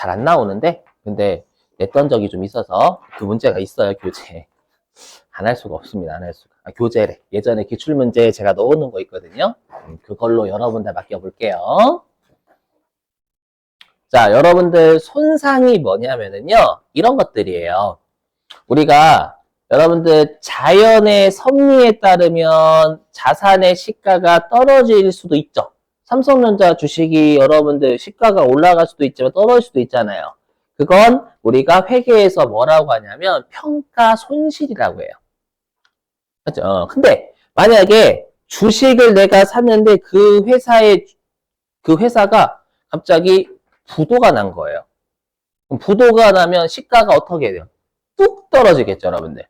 잘 안 나오는데 근데 냈던 적이 좀 있어서 그 문제가 있어요 교재. 안 할 수가 없습니다 안 할 수가. 아, 교재래. 예전에 기출문제에 제가 넣어놓은 거 있거든요. 음, 그걸로 여러분들 맡겨볼게요. 자 여러분들 손상이 뭐냐면은요 이런 것들이에요. 우리가 여러분들 자연의 섭리에 따르면 자산의 시가가 떨어질 수도 있죠 삼성전자 주식이 여러분들 시가가 올라갈 수도 있지만 떨어질 수도 있잖아요. 그건 우리가 회계에서 뭐라고 하냐면 평가 손실이라고 해요. 그죠? 어, 근데 만약에 주식을 내가 샀는데 그 회사의 그 회사가 갑자기 부도가 난 거예요. 부도가 나면 시가가 어떻게 돼요? 뚝 떨어지겠죠, 여러분들.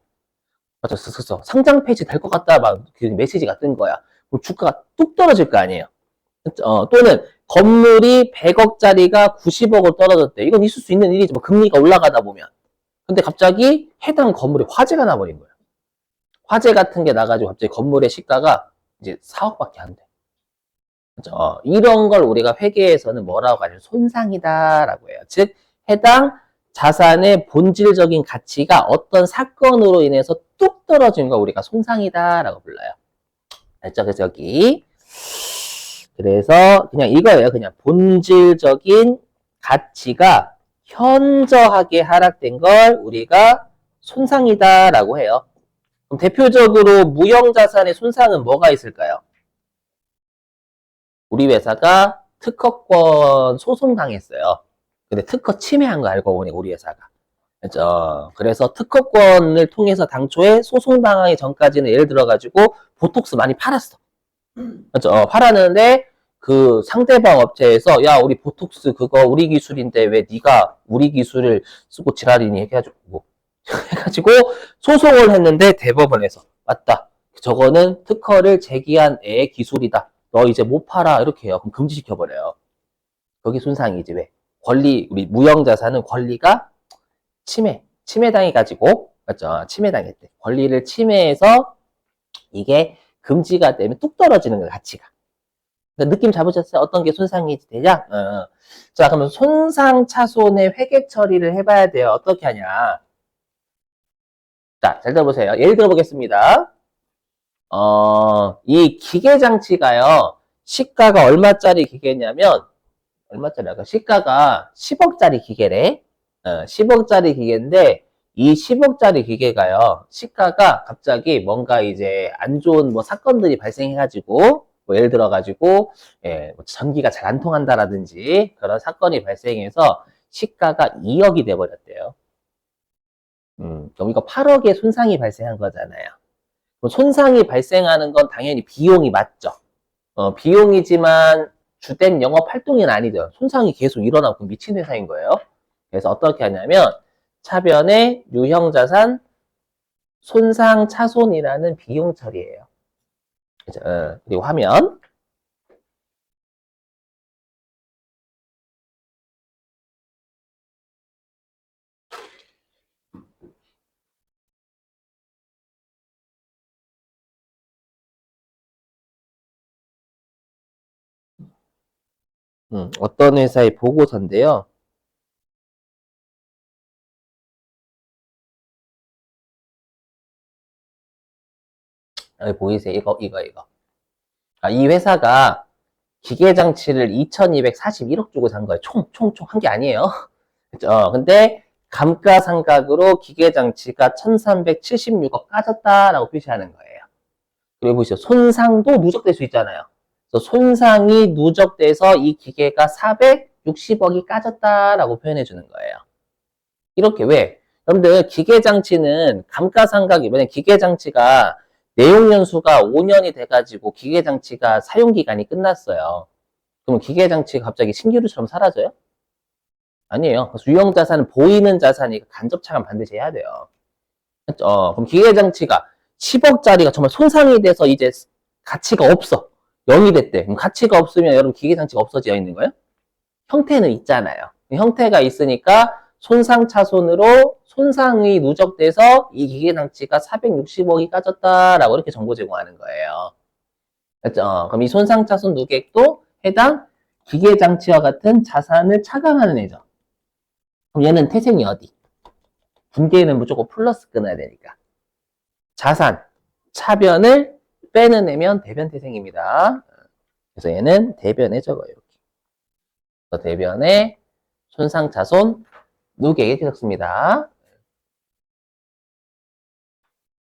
맞죠? 그래서 상장 폐지 될 것 같다 막 그 메시지가 뜬 거야. 주가가 뚝 떨어질 거 아니에요. 어, 또는 건물이 100억짜리가 90억으로 떨어졌대. 이건 있을 수 있는 일이지. 뭐 금리가 올라가다 보면. 근데 갑자기 해당 건물에 화재가 나버린 거예요. 화재 같은 게 나가지고 갑자기 건물의 시가가 이제 4억밖에 안 돼. 그죠? 어, 이런 걸 우리가 회계에서는 뭐라고 하냐면 손상이다라고 해요. 즉 해당 자산의 본질적인 가치가 어떤 사건으로 인해서 뚝 떨어진 걸 우리가 손상이다라고 불러요. 알죠? 그래서 여기 그래서 그냥 이거예요. 그냥 본질적인 가치가 현저하게 하락된 걸 우리가 손상이다라고 해요. 그럼 대표적으로 무형자산의 손상은 뭐가 있을까요? 우리 회사가 특허권 소송당했어요. 근데 특허 침해한 거 알고 보니 우리 회사가. 그죠? 그래서 특허권을 통해서 당초에 소송당하기 전까지는 예를 들어가지고 보톡스 많이 팔았어. 그죠? 어, 팔았는데 그 상대방 업체에서 야 우리 보톡스 그거 우리 기술인데 왜 네가 우리 기술을 쓰고 지랄이니? 해가지고 뭐 해가지고 소송을 했는데 대법원에서 맞다. 저거는 특허를 제기한 애의 기술이다. 너 이제 못 팔아. 이렇게 해요. 그럼 금지시켜 버려요. 거기 손상이지 왜? 권리 우리 무형자산은 권리가 침해 침해당해 가지고 맞죠? 침해당했대. 권리를 침해해서 이게 금지가 되면 뚝 떨어지는 거야 가치가 그러니까 느낌 잡으셨어요? 어떤 게 손상이 되냐? 어, 어. 자, 그러면 손상 차손의 회계 처리를 해봐야 돼요. 어떻게 하냐? 자, 잘 들어보세요. 예를 들어보겠습니다. 어, 이 기계 장치가요, 시가가 얼마짜리 기계냐면, 얼마짜리 아까 시가가 10억짜리 기계래. 어, 10억짜리 기계인데, 이 10억짜리 기계가요, 시가가 갑자기 뭔가 이제 안 좋은 뭐 사건들이 발생해가지고, 뭐 예를 들어 가지고 예, 뭐 전기가 잘 안 통한다라든지 그런 사건이 발생해서 시가가 2억이 돼 버렸대요. 음, 그럼 이거 8억의 손상이 발생한 거잖아요. 손상이 발생하는 건 당연히 비용이 맞죠. 어, 비용이지만 주된 영업 활동이 아니죠. 손상이 계속 일어나고 미친 회사인 거예요. 그래서 어떻게 하냐면 차변의 유형 자산 손상 차손이라는 비용 처리예요. 그죠? 어, 그리고 화면. 음, 어떤 회사의 보고서인데요. 여기 보이세요? 이거, 이거, 이거. 아, 이 회사가 기계 장치를 2241억 주고 산 거예요. 총, 총, 총 한 게 아니에요. 그죠? 근데 감가상각으로 기계 장치가 1376억 까졌다라고 표시하는 거예요. 그리고 보시죠. 손상도 누적될 수 있잖아요. 손상이 누적돼서 이 기계가 460억이 까졌다라고 표현해 주는 거예요. 이렇게 왜? 여러분들 기계 장치는 감가상각이 만약 기계 장치가 내용 연수가 5년이 돼가지고 기계 장치가 사용 기간이 끝났어요. 그럼 기계 장치가 갑자기 신기루처럼 사라져요? 아니에요. 유형 자산은 보이는 자산이니까 간접 차감 반드시 해야 돼요. 어, 그럼 기계 장치가 10억짜리가 정말 손상이 돼서 이제 가치가 없어. 0이 됐대. 그럼 가치가 없으면 여러분 기계 장치가 없어져 있는 거예요? 형태는 있잖아요. 형태가 있으니까 손상 차손으로 손상이 누적돼서 이 기계 장치가 460억이 까졌다라고 이렇게 정보 제공하는 거예요. 그렇죠? 그럼 이 손상 차손 누객도 해당 기계 장치와 같은 자산을 차감하는 애죠. 그럼 얘는 태생이 어디? 분계에는 무조건 플러스 끊어야 되니까. 자산, 차변을 빼는 애면 대변 태생입니다. 그래서 얘는 대변에 적어요. 대변에 손상 자손 이렇게 적습니다.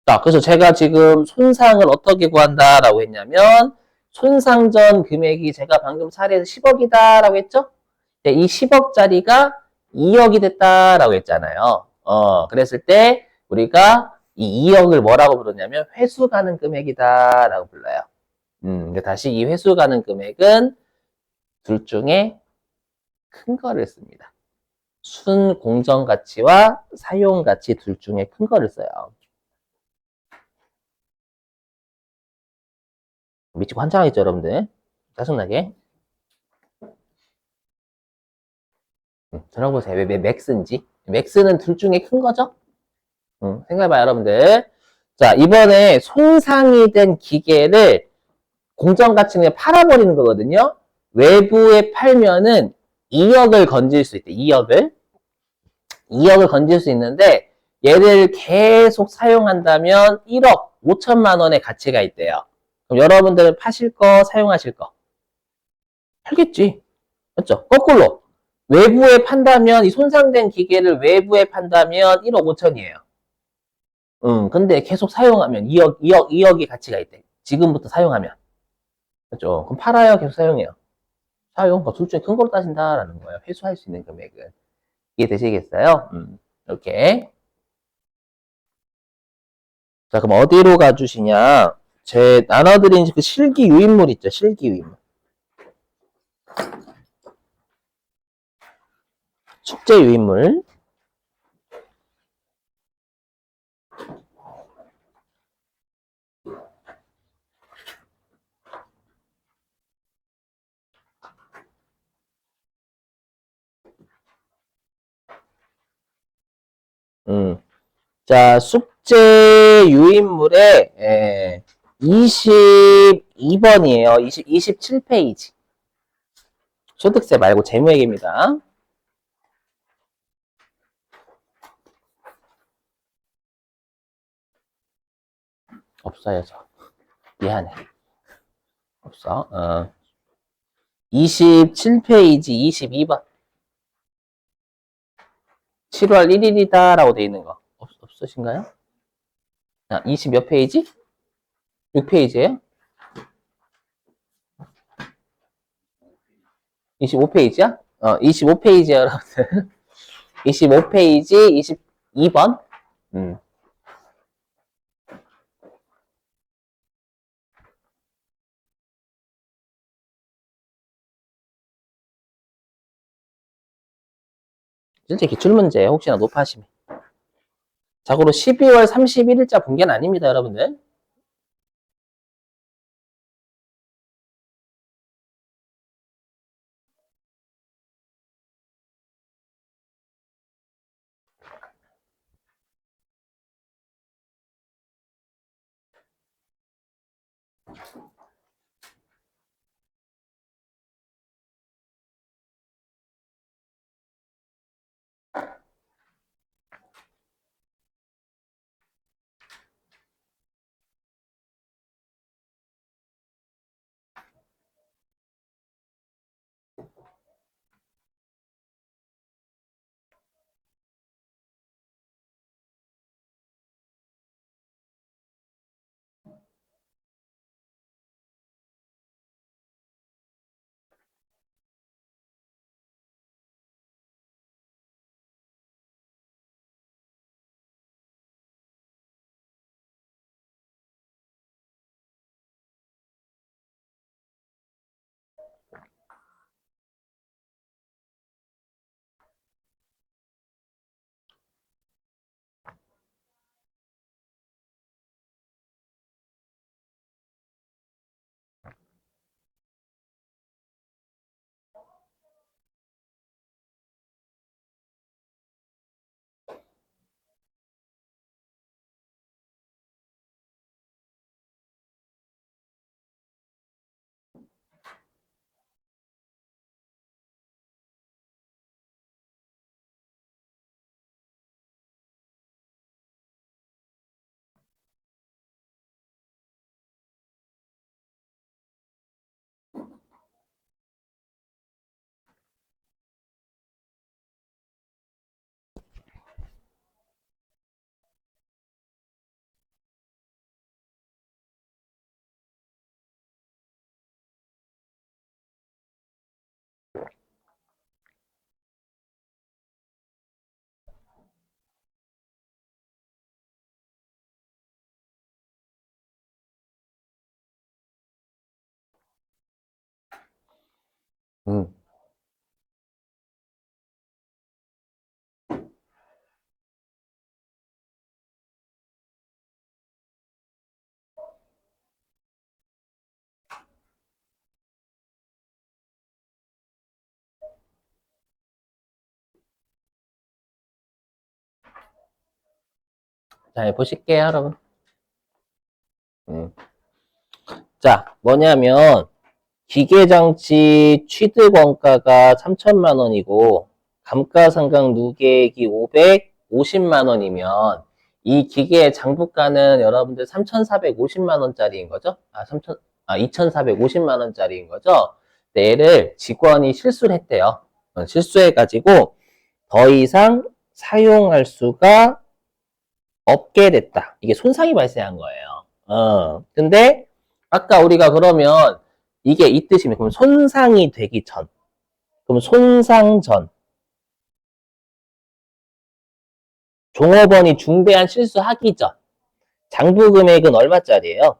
자, 그래서 제가 지금 손상을 어떻게 구한다라고 했냐면 손상 전 금액이 제가 방금 사례에서 10억이다라고 했죠? 네, 이 10억짜리가 2억이 됐다라고 했잖아요. 어, 그랬을 때 우리가 이 2억을 뭐라고 부르냐면 회수 가능 금액이다라고 불러요. 음, 다시 이 회수 가능 금액은 둘 중에 큰 거를 씁니다. 순 공정 가치와 사용 가치 둘 중에 큰 거를 써요. 미치고 환장하겠죠, 여러분들? 짜증나게. 음, 들어보세요. 왜, 왜 맥스인지. 맥스는 둘 중에 큰 거죠? 음, 생각해봐요, 여러분들. 자, 이번에 손상이 된 기계를 공정가치는 팔아버리는 거거든요. 외부에 팔면은 2억을 건질 수 있대, 2억을. 2억을 건질 수 있는데, 얘를 계속 사용한다면 1억 5천만 원의 가치가 있대요. 그럼 여러분들은 파실 거, 사용하실 거? 팔겠지. 맞죠? 거꾸로. 외부에 판다면, 이 손상된 기계를 외부에 판다면 1억 5천이에요. 음, 근데 계속 사용하면 2억, 2억, 2억의 가치가 있대. 지금부터 사용하면. 그죠? 그럼 팔아요? 계속 사용해요? 사용? 둘 중에 큰 걸로 따진다라는 거예요. 회수할 수 있는 금액은. 이해되시겠어요? 음, 이렇게. 자, 그럼 어디로 가주시냐? 제 나눠드린 그 실기 유인물 있죠? 실기 유인물. 숙제 유인물. 음. 자, 숙제 유인물에, 예, 22번이에요. 20, 27페이지. 소득세 말고 재무회계입니다. 없어요, 저. 미안해. 없어. 어. 27페이지 22번. 7월 1일이다 라고 돼 있는 거. 없, 없으신가요? 아, 20 몇 페이지? 6페이지에요? 25페이지야? 어, 25페이지야, 여러분들. 25페이지 22번. 음. 실제 기출문제 혹시나 높아하시면. 자고로 12월 31일자 공개는 아닙니다 여러분들. 음. 자, 보실게요, 여러분. 음. 자, 뭐냐면, 기계장치 취득 원가가 3천만 원이고, 감가상각 누계액이 550만 원이면, 이 기계의 장부가는 여러분들 3,450만 원짜리인 거죠? 아, 3천, 아, 2,450만 원짜리인 거죠? 네, 얘를 직원이 실수를 했대요. 어, 실수해가지고, 더 이상 사용할 수가 없게 됐다. 이게 손상이 발생한 거예요. 어, 근데 아까 우리가 그러면 이게 이 뜻이면 그럼 손상이 되기 전. 그럼 손상 전. 종업원이 중대한 실수하기 전. 장부 금액은 얼마짜리예요?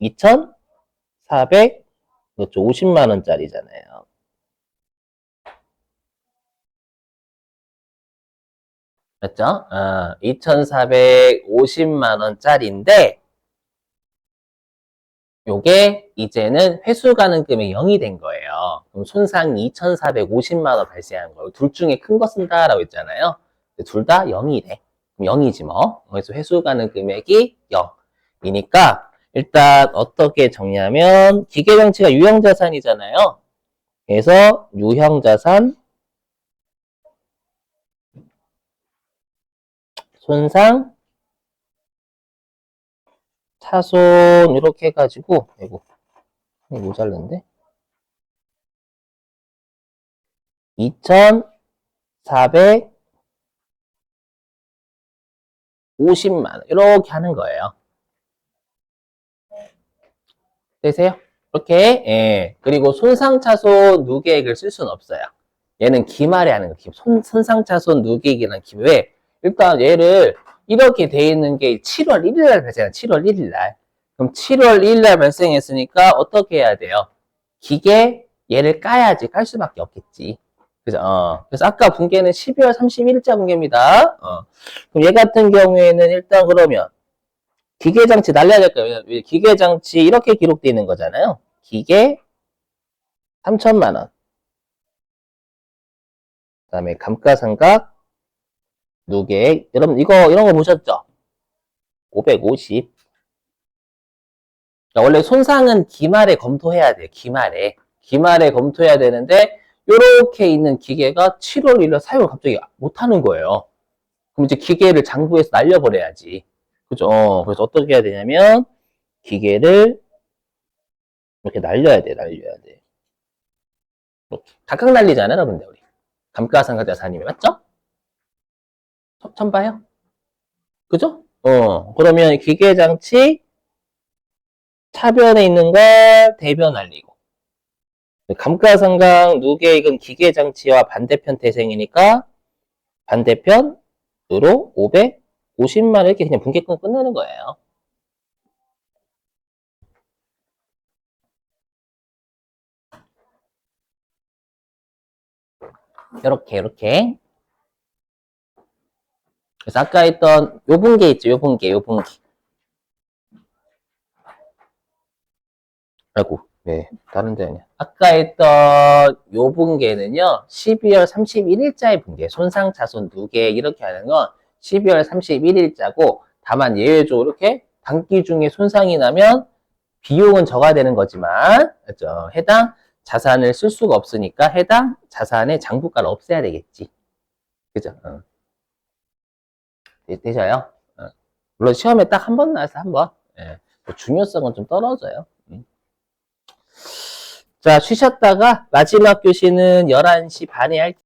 2,400 그렇죠. 50만 원짜리잖아요. 맞죠? 어, 2,450만 원짜리인데 요게 이제는 회수 가능 금액이 0이 된 거예요. 그럼 손상이 2,450만 원 발생한 거예요. 둘 중에 큰 거 쓴다라고 했잖아요. 둘 다 0이 돼. 그럼 0이지 뭐. 그래서 회수 가능 금액이 0이니까 일단 어떻게 정리하면 기계 장치가 유형 자산이잖아요. 그래서 유형 자산 손상, 차손 이렇게 해가지고 이거 모자른데 2,450만 원 이렇게 하는 거예요. 되세요? 이렇게 예. 그리고 손상차손 누계액을 쓸 수는 없어요. 얘는 기말에 하는 거. 손, 손상차손 누계액이라는 기 왜? 일단 얘를 이렇게 돼 있는 게 7월 1일 날 발생한 7월 1일 날. 그럼 7월 1일 날 발생했으니까 어떻게 해야 돼요? 기계 얘를 까야지 깔 수밖에 없겠지. 그죠? 어. 그래서 아까 분계는 12월 31일자 분계입니다. 어. 그럼 얘 같은 경우에는 일단 그러면 기계 장치 날려야 될 거예요. 기계 장치 이렇게 기록되어 있는 거잖아요. 기계 3천만 원. 그다음에 감가상각 누계액 여러분 이거 이런 거 보셨죠? 550. 자, 원래 손상은 기말에 검토해야 돼요. 기말에 기말에 검토해야 되는데 이렇게 있는 기계가 7월 1일 사용을 갑자기 못 하는 거예요. 그럼 이제 기계를 장부에서 날려버려야지. 그죠? 어, 그래서 어떻게 해야 되냐면 기계를 이렇게 날려야 돼, 날려야 돼. 이렇게 각각 날리잖아요, 여러분들 우리. 감가상각 자산이면 맞죠? 봐요? 그죠? 어, 그러면 기계장치 차변에 있는 걸 대변 날리고 감가상각 누계액은 기계장치와 반대편 태생이니까 반대편으로 550만 원 이렇게 그냥 분계금 끝내는 거예요. 이렇게 이렇게 그래서 아까 했던 요 분계 있죠 요 분계 요 분계 아이고 네 다른 데 아니야 아까 했던 요 분계는요 12월 31일자의 분계 손상 차손 두개 이렇게 하는 건 12월 31일자고 다만 예외적으로 이렇게 단기 중에 손상이 나면 비용은 적어야 되는 거지만 그죠? 해당 자산을 쓸 수가 없으니까 해당 자산의 장부가를 없애야 되겠지 그죠? 어. 되- 되셔요? 어. 물론 시험에 딱 한 번 나와서 한 번. 예. 뭐 중요성은 좀 떨어져요. 음. 자, 쉬셨다가 마지막 교시는 11시 반에 할게요.